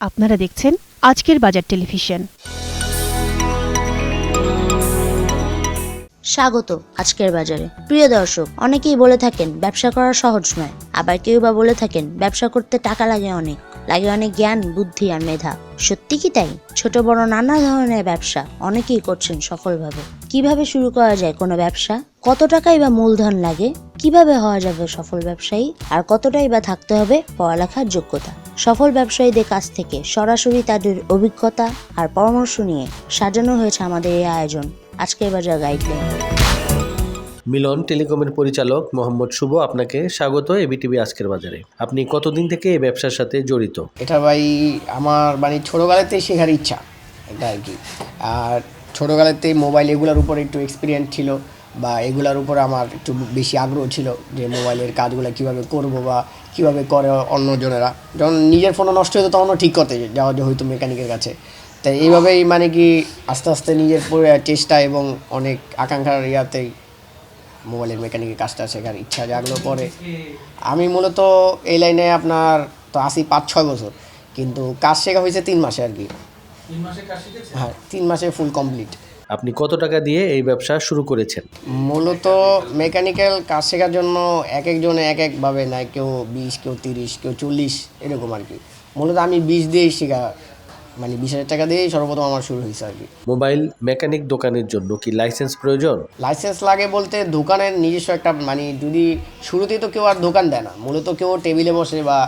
আপনারা দেখছেন আজকের বাজার টেলিভিশন। স্বাগত আজকের বাজারে। প্রিয় দর্শক, অনেকেই বলে থাকেন, ব্যবসা করা সহজ নয়। আবার কেউ বা বলে থাকেন, ব্যবসা করতে টাকা লাগে অনেক। লাগে অনেক জ্ঞান, বুদ্ধি আর মেধা। সত্যি কি তাই? ছোট বড় নানা ধরনের ব্যবসা অনেকেই করছেন সফলভাবে। কীভাবে শুরু করা যায় কোনো ব্যবসা? কত টাকাই বা মূলধন লাগে? কীভাবে হওয়া যাবে সফল ব্যবসায়ী? আর কতটাই বা থাকতে হবে পড়ালেখার যোগ্যতা? সফল ব্যবসায়ীদের কাছ থেকে সরাসরি তাদের অভিজ্ঞতা আর পরামর্শ নিয়ে সাজানো হয়েছে আমাদের এই আয়োজন। আজকের বাজার গাইডলাইন মিলন টেলিকমের পরিচালক মোহাম্মদ শুভ আপনাকে স্বাগত এবিটিভি আজকের বাজারে। আপনি কতদিন থেকে এই ব্যবসার সাথে জড়িত? এটা ভাই আমার মানে ছোটোবেলাতেই শেখার ইচ্ছা এটা আর কি। আর ছোটোবেলাতেই মোবাইল এগুলোর উপর একটু এক্সপিরিয়েন্স ছিল। বা এগুলোর উপর আমার একটু বেশি আগ্রহ ছিল যে মোবাইলের কাজগুলো কীভাবে করব বা কীভাবে করে অন্যজনেরা যখন নিজের ফোনও নষ্ট হতো তখনও ঠিক করতে যাওয়া যে হয়তো মেকানিকের কাছে। তাই এইভাবেই মানে কি আস্তে আস্তে নিজের পরি- চেষ্টা এবং অনেক আকাঙ্ক্ষার ইয়াতেই মোবাইলের মেকানিকের কাজটা শেখার ইচ্ছা জাগলো পরে। আমি মূলত এই লাইনে আপনার তো আসি পাঁচ ছয় বছর। কিন্তু কাজ শেখা হয়েছে তিন মাসে আর কি। হ্যাঁ তিন মাসে ফুল কমপ্লিট আপনি কত টাকা দিয়ে এই ব্যবসা শুরু করেছেন? মূলত মেকানিক্যাল কাজ শেখার জন্য এক একজনে এক একভাবে নেয় কেউ বিশ কেউ তিরিশ কেউ চল্লিশ এরকম আর কি। মূলত আমি বিশ দিয়েই শেখা মানে বিশ হাজার টাকা দিয়েই সর্বপ্রথম আমার শুরু হয়েছে আর কি। মোবাইল মেকানিক দোকানের জন্য কি লাইসেন্স প্রয়োজন? লাইসেন্স লাগে বলতে দোকানের নিজস্ব একটা মানে যদি শুরুতেই তো কেউ আর দোকান দেয় না মূলত কেউ টেবিলে বসে বা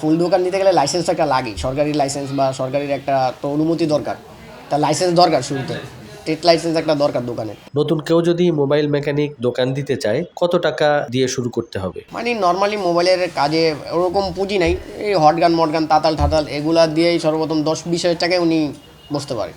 ফুল দোকান দিতে গেলে লাইসেন্স একটা লাগে সরকারি লাইসেন্স বা সরকারির একটা তো অনুমতি দরকার তা লাইসেন্স দরকার শুরুতে। টেট লাইসেন্স একটা দরকার দোকানে। নতুন কেউ যদি মোবাইল মেকানিক দোকান দিতে চায় কত টাকা দিয়ে শুরু করতে হবে? মানে নর্মালি মোবাইলের কাজে ওরকম পুঁজি নাই এই হটগান মটগান তাতাল ঠাতাল এগুলা দিয়েই সর্বপ্রথম দশ বিশ হাজার টাকায় উনি বসতে পারে।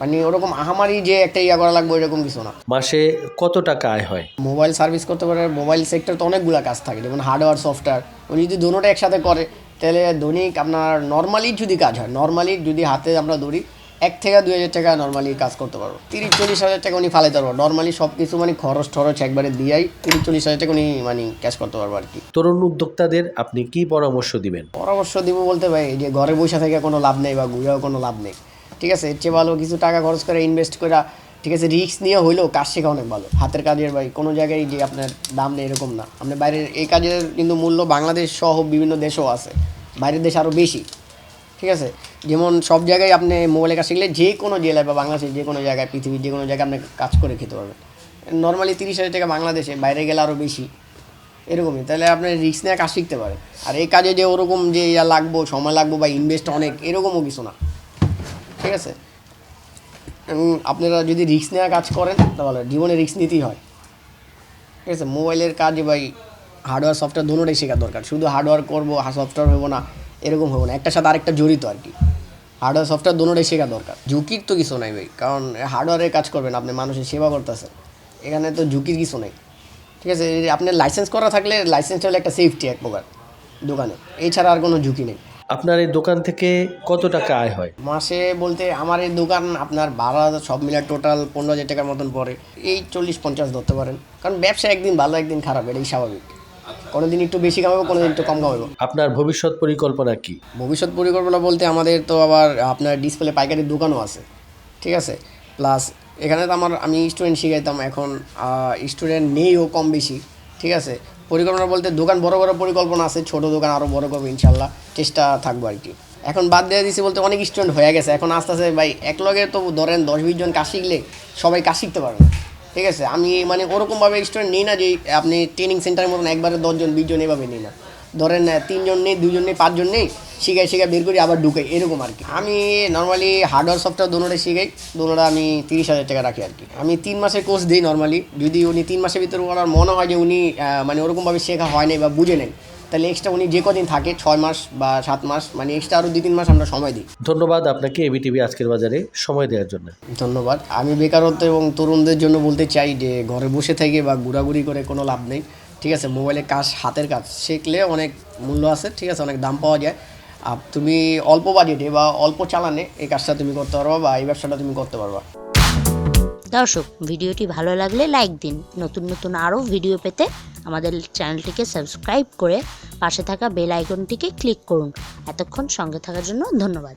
মানে ওরকম আহামারি যে একটা ইয়া করা লাগবে এরকম কিছু না। মাসে কত টাকা আয় হয়? মোবাইল সার্ভিস করতে পারে মোবাইল সেক্টর তো অনেকগুলো কাজ থাকে যেমন হার্ডওয়্যার সফটওয়্যার উনি যদি দুটোটা একসাথে করে তাহলে দৈনিক আপনার নর্মালি যদি কাজ হয় নর্মালি যদি হাতে আমরা ধরি এক থেকে দুই হাজার টাকা নর্মালি কাজ করতে পারব। তিরিশ চল্লিশ হাজার টাকা উনি ফালাইতে পারব। নর্মালি সব কিছু মানে খরচ টরচ একবারে দিয়াই তিরিশ চল্লিশ হাজার টাকা উনি মানে ক্যাশ করতে পারব আর কি তরুণ উদ্যোক্তাদের আপনি কি পরামর্শ দিবেন? পরামর্শ দিব বলতে ভাই যে ঘরে বসে থেকে কোনো লাভ নেই বা ঘুরেও কোনো লাভ নেই। ঠিক আছে এর চেয়ে ভালো কিছু টাকা খরচ করে ইনভেস্ট করে ঠিক আছে রিস্ক নিয়ে হইলেও কাজ শেখা অনেক ভালো। হাতের কাজের ভাই কোনো জায়গায় যে আপনার দাম নেই এরকম না। আপনার বাইরের এই কাজের কিন্তু মূল্য বাংলাদেশ সহ বিভিন্ন দেশও আছে। বাইরের দেশ আরও বেশি। ঠিক আছে? যেমন সব জায়গায় আপনি মোবাইলে কাজ শিখলে যে কোনো জেলায় বা বাংলাদেশে যে কোনো জায়গায়, পৃথিবীর যে কোনো জায়গায় আপনি কাজ করে খেতে পারবেন। নর্মালি তিরিশ হাজার টাকা বাংলাদেশে, বাইরে গেলে আরও বেশি। এরকমই। তাহলে আপনি রিক্স নিয়ে কাজ শিখতে পারেন। আর এই কাজে যে ওরকম যে ইয়া লাগবো, সময় লাগবো বা ইনভেস্ট অনেক, এরকমও কিছু না। ঠিক আছে? আপনারা যদি রিস্ক নেওয়া কাজ করেন, তাহলে জীবনে রিক্স নিতেই হয়। ঠিক আছে? মোবাইলের কাজে ভাই হার্ডওয়্যার সফটওয়্যার দুটোটাই শেখা দরকার। শুধু হার্ডওয়্যার করব সফটওয়্যার হব না। এরকম হব না। একটার সাথে আরেকটা জড়িত আর কি। হার্ডওয়্যার সফটওয়্যার দুটোটাই শেখা দরকার। ঝুঁকির তো কিছু নাই ভাই কারণ হার্ডওয়্যারের কাজ করবেন আপনি মানুষের সেবা করতেছেন। এখানে তো ঝুঁকির কিছু নেই। ঠিক আছে আপনার লাইসেন্স করা থাকলে লাইসেন্সটা হলে একটা সেফটি এক প্রকার দোকানে। এছাড়া আর কোনো ঝুঁকি নেই। আপনার এই দোকান থেকে কত টাকা আয় হয়? মাসে বলতে আমার এই দোকান আপনার ভাড়া সব মিলে টোটাল পনেরো হাজার টাকার মতন পড়ে। এই চল্লিশ পঞ্চাশ ধরতে পারেন। কারণ ব্যবসা একদিন ভালো একদিন খারাপ এটাই স্বাভাবিক। কোনো দিন একটু বেশি কামাবো কোনোদিন একটু কম কামাবো আপনার ভবিষ্যৎ পরিকল্পনা কি? ভবিষ্যৎ পরিকল্পনা বলতে আমাদের তো আবার আপনার ডিসপ্লে পাইকারির দোকানও আছে ঠিক আছে? প্লাস এখানে তো আমার আমি স্টুডেন্ট শিখাইতাম এখন স্টুডেন্ট নেইও কম বেশি ঠিক আছে? পরিকল্পনা বলতে দোকান বড় বড় পরিকল্পনা আছে ছোট দোকান আরও বড় করব ইনশাল্লাহ চেষ্টা থাকব আর কি। এখন বাদ দিয়ে দিছি বলতে অনেক স্টুডেন্ট হয়ে গেছে এখন আস্তে আস্তে ভাই এক লগে তো ধরেন দশ বিশ জন কাজ শিখলে সবাই কাজ শিখতে পারবে। ঠিক আছে? আমি মানে ওরকমভাবে স্টুডেন্ট নিই না যে আপনি ট্রেনিং সেন্টারের মতন একবারে দশজন, বিশজন এভাবে নিই না। ধরেন তিনজন নেই দুজন নেই, পাঁচজন নেই, শিখাই শিখাই বের করি, আবার ঢুকাই, এরকম আর কি। আমি নর্মালি হার্ডওয়্যার সফটওয়্যার দোনোটা শিখাই দোনোটা আমি তিরিশ হাজার টাকা রাখি আর কি। আমি তিন মাসের কোর্স দিই নর্মালি যদি উনি তিন মাসের ভিতরে ওনার মনে হয় যে উনি মানে ওরকমভাবে শেখা হয় নাই বা বুঝে নেন তাহলে এক্সট্রা উনি যে কদিন থাকে ছয় মাস বা সাত মাস মানে এক্সট্রা আরও দুই তিন মাস আমরা সময় দিই। ধন্যবাদ আপনাকে এবিটিভি আজকের বাজারে সময় দেওয়ার জন্য। ধন্যবাদ। আমি বেকারত্ব এবং তরুণদের জন্য বলতে চাই যে ঘরে বসে থেকে বা ঘোরাঘুরি করে কোনো লাভ নেই। ঠিক আছে মোবাইলে কাজ হাতের কাজ শিখলে অনেক মূল্য আছে ঠিক আছে অনেক দাম পাওয়া যায়। আর তুমি অল্প বাজেটে বা অল্প চালানে এই কাজটা তুমি করতে পারবা বা এই ব্যবসাটা তুমি করতে পারবা। দর্শক, ভিডিওটি ভালো লাগলে লাইক দিন। নতুন নতুন আরও ভিডিও পেতে আমাদের চ্যানেলটিকে সাবস্ক্রাইব করে পাশে থাকা বেল আইকনটিকে ক্লিক করুন। এতক্ষণ সঙ্গে থাকার জন্য ধন্যবাদ।